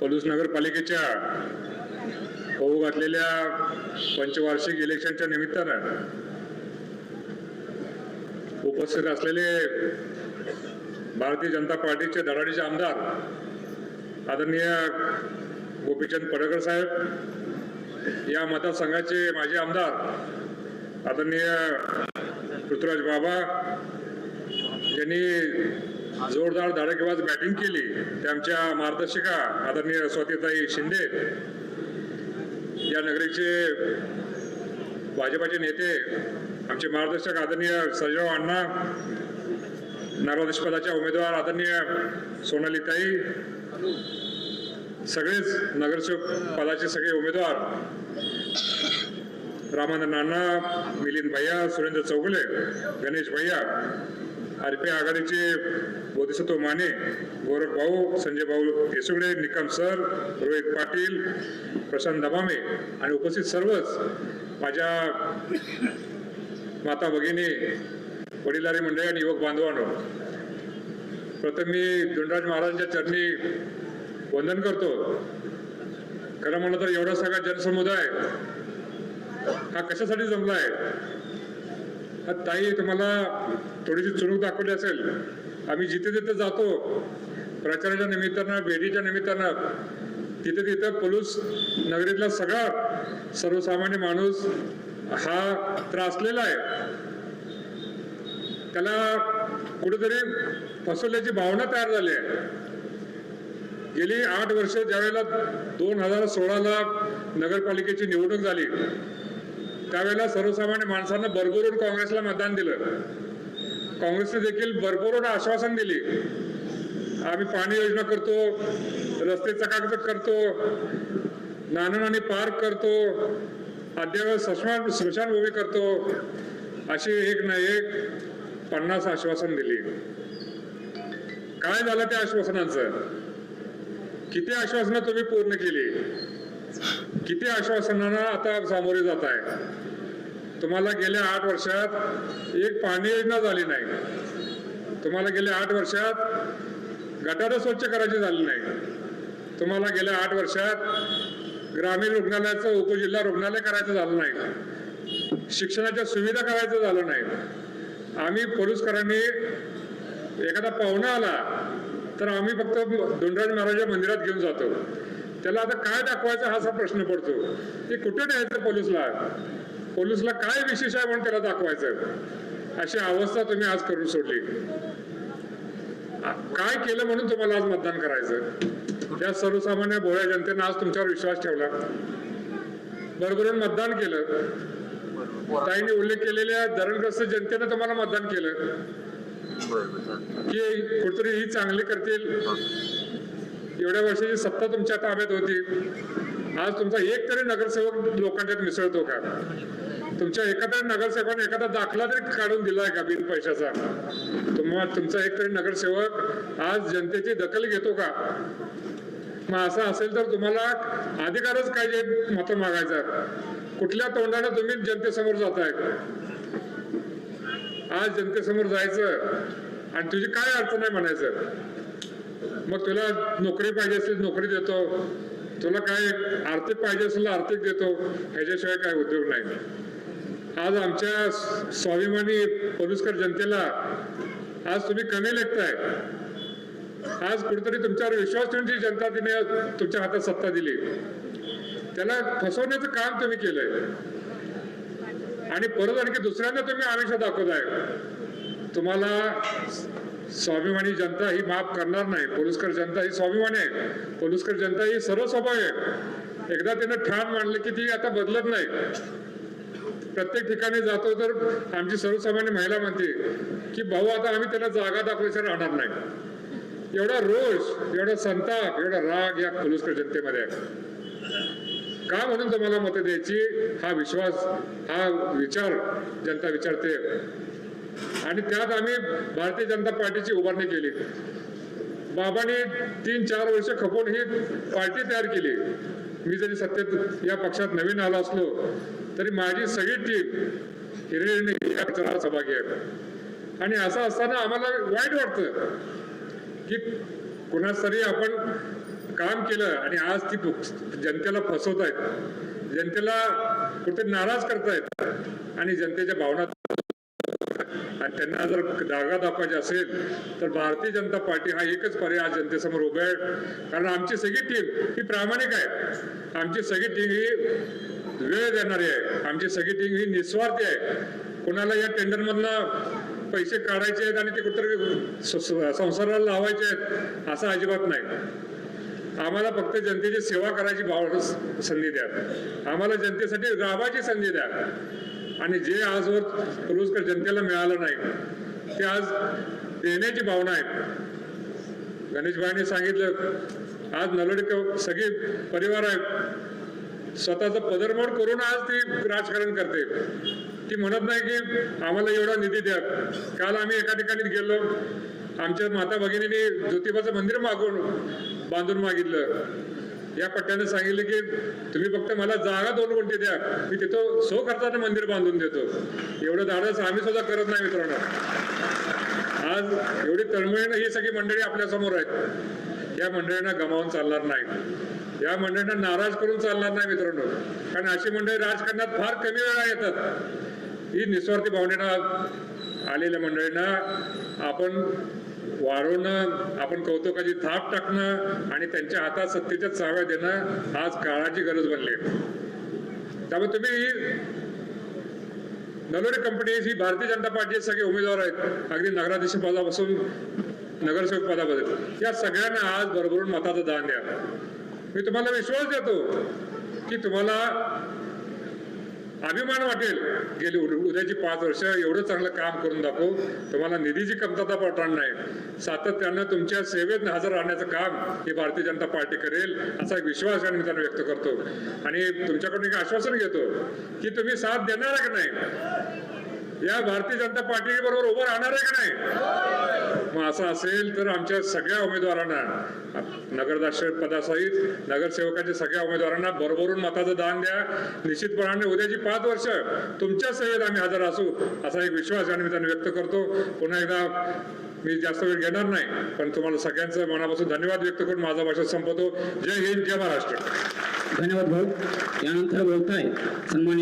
पलूस नगरपालिकेच्या होऊ घातलेल्या पंचवार्षिक इलेक्शनच्या निमित्तानं उपस्थित असलेले भारतीय जनता पार्टीचे धडाडीचे आमदार आदरणीय गोपीचंद पडळकर साहेब या मतदारसंघाचे माजी आमदार आदरणीय पृथ्वीराज बाबा यांनी जोरदार धडाकेबाज बॅटिंग केली. ते आमच्या मार्गदर्शिका आदरणीय स्वातीताई शिंदे या नगरीचे भाजपाचे नेते आमचे मार्गदर्शक आदरणीय सर्जराव अण्णा नगराध्यक्षपदाच्या उमेदवार आदरणीय सोनालीताई सगळेच नगरसेवक पदाचे सगळे उमेदवार रामानंद नाना मिलिंद भैया सुरेंद्र चौगुले गणेश भैया आरपी आघाडीचे बोधिसत्व माने गोरख भाऊ संजय भाऊ येसुगडे निकम सर रोहित पाटील प्रशांत दमामे आणि उपस्थित सर्वच माझ्या माता भगिनी वडिलारी मंडळी आणि युवक बांधवांनो. प्रथम मी धुंडराज महाराजांच्या चरणी वंदन करतो. खरं म्हणलं तर एवढा सगळा जनसमुदाय हा कशासाठी जमला आहे? ताई तुम्हाला थोडीशी चुणूक दाखवली असेल. आम्ही जिथे तिथे जातो प्रचाराच्या निमित्तानं भेटीच्या निमित्तानं तिथे तिथे पोलूस नगरीतला सगळा सर्वसामान्य माणूस हा त्रासलेला आहे. त्याला कुठेतरी फसवल्याची भावना तयार झाली आहे. गेली आठ वर्ष ज्यावेळेला दोन हजार सोळाला नगरपालिकेची निवडणूक झाली त्यावेळेला सर्वसामान्य माणसांना भरभरून काँग्रेसला मतदान दिलं. काँग्रेसने देखील भरभरून आश्वासन दिली. आम्ही पाणी योजना करतो रस्ते चकाचक करतो नाना पार्क करतो अद्यावत स्मशान स्मशानभूमी करतो अशी एक ना एक पन्नास आश्वासन दिली. काय झालं त्या आश्वासनांचं? किती आश्वासनं तुम्ही पूर्ण केली? किती आश्वासनांना आता सामोरे जात आहे तुम्हाला गेल्या आठ वर्षात एक पाणी योजना झाली नाही. तुम्हाला गेल्या आठ वर्षात गटारं स्वच्छ करायची झाली नाही. तुम्हाला गेल्या आठ वर्षात ग्रामीण रुग्णालयाचं उपजिल्हा रुग्णालय करायचं झालं नाही. शिक्षणाच्या सुविधा करायचं झालं नाही. आम्ही पोलीसकरांनी एखादा पाहुणा आला तर आम्ही फक्त धुंडराज महाराजच्या मंदिरात घेऊन जातो. त्याला आता काय दाखवायचा हा असा प्रश्न पडतो. ते कुठे न्यायचं पोलीसला? पोलिसला काय विशेष आहे म्हणून त्याला दाखवायचं अशी अवस्था तुम्ही आज करून सोडली. काय केलं म्हणून तुम्हाला आज मतदान करायचं त्या सर्वसामान्य भोळ्या जनतेनं आज तुमच्यावर विश्वास ठेवला. बरोबरून मतदान केलं. ताईने उल्लेख केलेल्या धरणग्रस्त जनतेनं तुम्हाला मतदान केलं. की कुठतरी ही चांगली करतील. एवढ्या वर्षाची सत्ता तुमच्या ताब्यात होती. आज तुमचा एक तरी नगरसेवक लोकांच्यात मिसळतो का? तुमच्या एखाद्या नगरसेवकाने एखादा दाखला तरी काढून दिलाय का बिन पैशाचा? तुम्हाला तुमचा एक तरी नगरसेवक आज जनतेची दखल घेतो का? मग असं असेल तर तुम्हाला अधिकारच काय मत मागायचा. कुठल्या तोंडाने तुम्ही जनतेसमोर जाताय? आज जनतेसमोर जायचं आणि तुझी काय अडचण आहे म्हणायचं? मग तुला नोकरी पाहिजे असेल नोकरी देतो. तुला काय आर्थिक पाहिजे असेल आर्थिक देतो. ह्याच्याशिवाय काय उद्योग नाही. आज आमच्या स्वाभिमानी पलुसकर जनतेला आज तुम्ही कमी लेखताय. आज कुठेतरी तुमच्यावर विश्वास ठेवून जी जनता तिने तुमच्या हातात सत्ता दिली. त्याला फसवण्याचं काम तुम्ही केलंय. आणि परत आणखी दुसऱ्यांदा तुम्ही आमिषा दाखवताय. तुम्हाला स्वाभिमानी जनता ही माफ करणार नाही. पोलिसकर जनता ही स्वाभिमानी आहे. पोलिसकर जनता ही सर्व स्वभाव आहे. एकदा त्यानं ठाण मांडलं की ती आता बदलत नाही. प्रत्येक ठिकाणी जातो तर आमची सर्वसामान्य महिला म्हणते की भाऊ आता आम्ही त्याला जागा दाखवल्याशिवाय राहणार नाही. एवढा रोष एवढा संताप एवढा राग या पोलिसकर जनतेमध्ये आहे. का म्हणून तुम्हाला मतं द्यायची? हा विश्वास हा विचार जनता विचारते. आणि त्यात आम्ही भारतीय जनता पार्टीची उभारणी केली. बाबांनी तीन चार वर्ष खपून ही पार्टी तयार केली. मी जरी सत्तेत या पक्षात नवीन आलो असलो तरी माझी सगळी टीम हिरणी सहभागी आहे. आणि असं असताना आम्हाला वाईट वाटतं की कुणाच तरी आपण काम केलं आणि आज ती जनतेला फसवत आहेत जनतेला कुठे नाराज करतायत आणि जनतेच्या भावना आणि त्यांना जर जागा दाखवायची असेल तर भारतीय जनता पार्टी हा एकच पर्याय जनतेसमोर उभा आहे. कारण आमची सगळी टीम ही प्रामाणिक आहे. आमची सगळी टीम ही वेळ देणारी आहे. आमची सगळी टीम ही निस्वार्थी आहे. कोणाला या टेंडरमधनं पैसे काढायचे आहेत आणि ते कुठेतरी संसाराला लावायचे आहेत असं अजिबात नाही. आम्हाला फक्त जनतेची सेवा करायची भाव संधी द्या. आम्हाला जनतेसाठी राबायची संधी द्या. आणि जे आजवर पुरस्कार जनतेला मिळालं नाही ते आज देण्याची भावना आहे. गणेशभाईने सांगितलं आज नलोडी सगळे परिवार आहेत. स्वतःचा पदरमोड करून आज ती राजकारण करते. ती म्हणत नाही की आम्हाला एवढा निधी द्या. काल आम्ही एका ठिकाणी गेलो आमच्या माता भगिनीने ज्योतिबाचं मंदिर मागून बांधून मागितलं. या पट्ट्याने सांगितलं की तुम्ही फक्त मला जागा दोन गुंठे द्या. मी तिथं सो खर्चाने मंदिर बांधून देतो. एवढं धाडस आम्ही सुद्धा करत नाही मित्रांनो. आज एवढी तळमळीनं ही सगळी मंडळी आपल्यासमोर आहेत. या मंडळींना गमावून चालणार नाही या मंडळींना नाराज करून चालणार नाही मित्रांनो. कारण अशी मंडळी राजकारणात फार कमी वेळा येतात. ही निस्वार्थी भावनेनं आलेल्या मंडळींना आपण वाढवणं आपण कौतुकाची थाप टाकणं आणि त्यांच्या हातात सत्तेच्या चाव्या देणं आज काळाची गरज बनली. त्यामुळे तुम्ही नलोरे नलोरी कंपनी ही भारतीय जनता पार्टीचे सगळे उमेदवार आहेत. अगदी नगराध्यक्ष पदापासून नगरसेवक पदापर्यंत या सगळ्यांना आज भरभरून मताचं दान द्या. मी तुम्हाला विश्वास देतो की तुम्हाला अभिमान वाटेल. गेली उद्याची पाच वर्ष एवढं चांगलं काम करून दाखवू. तुम्हाला निधीची कमतरता पडणार नाही. सातत्यानं तुमच्या सेवेत हजर राहण्याचं काम ही भारतीय जनता पार्टी करेल असा एक विश्वास आणि निमित्तानं त्यांना व्यक्त करतो. आणि तुमच्याकडून एक आश्वासन घेतो की तुम्ही साथ देणार आहे का नाही? या भारतीय जनता पार्टी बरोबर उभं राहणार आहे का नाही? मग असं असेल तर आमच्या सगळ्या उमेदवारांना नगरदाक्ष पदासहित नगरसेवकाच्या सगळ्या उमेदवारांना भरभरून मताचं दान द्या. निश्चितपणाने उद्याची पाच वर्ष तुमच्या सेवेत आम्ही हजर असू असा एक विश्वास या निमित्ताने व्यक्त करतो. पुन्हा एकदा मी जास्त वेळ घेणार नाही पण तुम्हाला सगळ्यांचं मनापासून धन्यवाद व्यक्त करून माझा भाषण संपवतो. जय हिंद जय महाराष्ट्र. धन्यवाद भाऊ. यानंतर बोलताय सन्मान्य